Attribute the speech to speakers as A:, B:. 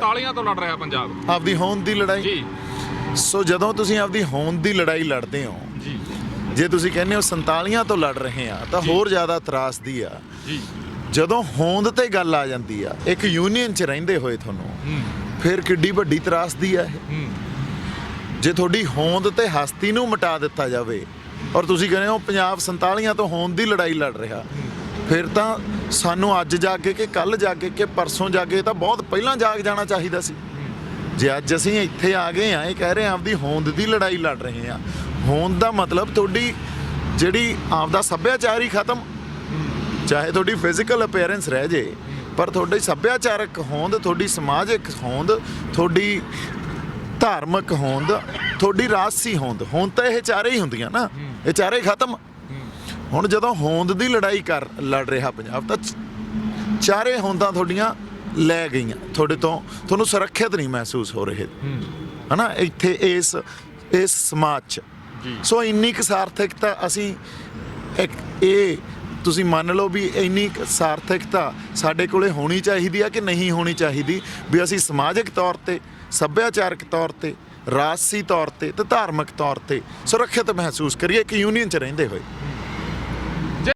A: ਤਾਲੀਆਂ ਤੋਂ ਲੜ ਰਿਹਾ ਪੰਜਾਬ।
B: ਆਪਦੀ ਹੋਂਦ ਦੀ ਲੜਾਈ?
A: ਜੀ।
B: ਸੋ ਜਦੋਂ ਤੁਸੀਂ ਆਪਦੀ ਹੋਂਦ ਦੀ ਲੜਾਈ ਲੜਦੇ ਹੋ
A: ਜੀ।
B: ਜੇ ਤੁਸੀਂ ਕਹਿੰਦੇ ਹੋ 47 ਤੋਂ ਲੜ ਰਹੇ ਆ ਤਾਂ ਹੋਰ ਜ਼ਿਆਦਾ ਤਰਾਸਦੀ ਆ।
A: ਜੀ।
B: ਜਦੋਂ ਹੋਂਦ ਤੇ ਗੱਲ ਆ ਜਾਂਦੀ ਆ ਇੱਕ ਯੂਨੀਅਨ 'ਚ ਰਹਿੰਦੇ ਹੋਏ ਤੁਹਾਨੂੰ ਫਿਰ ਕਿੱਡੀ ਵੱਡੀ ਤਰਾਸਦੀ ਆ ਇਹ। ਜੇ ਤੁਹਾਡੀ ਹੋਂਦ ਤੇ ਹਸਤੀ ਨੂੰ ਮਿਟਾ ਦਿੱਤਾ ਜਾਵੇ ਔਰ ਤੁਸੀਂ ਕਹਿੰਦੇ ਹੋ ਪੰਜਾਬ 47 ਤੋਂ ਹੋਂਦ ਦੀ ਲੜਾਈ ਲੜ ਰਿਹਾ ਫਿਰ ਤਾਂ ਸਾਨੂੰ ਅੱਜ ਜਾ ਕੇ ਕਿ ਕੱਲ ਕੇ ਕਿ ਪਰਸੋਂ ਜਾ ਕੇ ਤਾਂ ਬਹੁਤ ਪਹਿਲਾਂ ਜਾਗ ਜਾਣਾ ਚਾਹੀਦਾ ਸੀ। ਜੇ ਅੱਜ ਅਸੀਂ ਇੱਥੇ ਆ ਗਏ ਆ ਇਹ ਕਹਿ ਰਹੇ ਆ ਆਪਦੀ ਹੋਂਦ ਦੀ ਲੜਾਈ ਲੜ ਰਹੇ ਆ ਹੋਂਦ ਦਾ ਮਤਲਬ ਤੁਹਾਡੀ ਜਿਹੜੀ ਆਪਦਾ ਸੱਭਿਆਚਾਰ ਹੀ ਖਤਮ, ਚਾਹੇ ਤੁਹਾਡੀ ਫਿਜ਼ੀਕਲ ਅਪੀਅਰੈਂਸ ਰਹਿ ਜੇ, ਪਰ ਤੁਹਾਡੀ ਸੱਭਿਆਚਾਰਕ ਹੋਂਦ, ਤੁਹਾਡੀ ਸਮਾਜਿਕ ਹੋਂਦ, ਤੁਹਾਡੀ ਧਾਰਮਿਕ ਹੋਂਦ, ਤੁਹਾਡੀ ਰਾਜਸੀ ਹੋਂਦ ਹੋਂਦ ਤਾਂ ਇਹ ਚਾਰੇ ਹੀ ਹੁੰਦੀਆਂ ਨਾ। ਇਹ ਚਾਰੇ ਖਤਮ। ਹੁਣ ਜਦੋਂ ਹੋਂਦ ਦੀ ਲੜਾਈ ਕਰ ਲੜ ਰਿਹਾ ਪੰਜਾਬ ਤਾਂ ਚਾਰੇ ਹੋਂਦਾਂ ਤੁਹਾਡੀਆਂ ਲੈ ਗਈਆਂ। ਤੁਹਾਡੇ ਤੋਂ ਤੁਹਾਨੂੰ ਸੁਰੱਖਿਅਤ ਨਹੀਂ ਮਹਿਸੂਸ ਹੋ ਰਹੇ। ਹਨਾ ਇੱਥੇ ਇਸ ਇਸ ਸਮਾਜ 'ਚ। ਸੋ ਇੰਨੀ ਕੁ ਸਾਰਥਕਤਾ ਅਸੀਂ ਇੱਕ ਇਹ ਤੁਸੀਂ ਮੰਨ ਲਓ ਵੀ ਇੰਨੀ ਕੁ ਸਾਰਥਕਤਾ ਸਾਡੇ ਕੋਲੇ ਹੋਣੀ ਚਾਹੀਦੀ ਆ ਕਿ ਨਹੀਂ ਹੋਣੀ ਚਾਹੀਦੀ ਵੀ ਅਸੀਂ ਸਮਾਜਿਕ ਤੌਰ ਤੇ ਸੱਭਿਆਚਾਰਕ ਤੌਰ ਤੇ ਰਾਜਸੀ ਤੌਰ ਤੇ ਤੇ ਧਾਰਮਿਕ ਤੌਰ ਤੇ ਸੁਰੱਖਿਅਤ ਮਹਿਸੂਸ ਕਰੀਏ ਇੱਕ ਯੂਨੀਅਨ 'ਚ ਰਹਿੰਦੇ ਹੋਏ।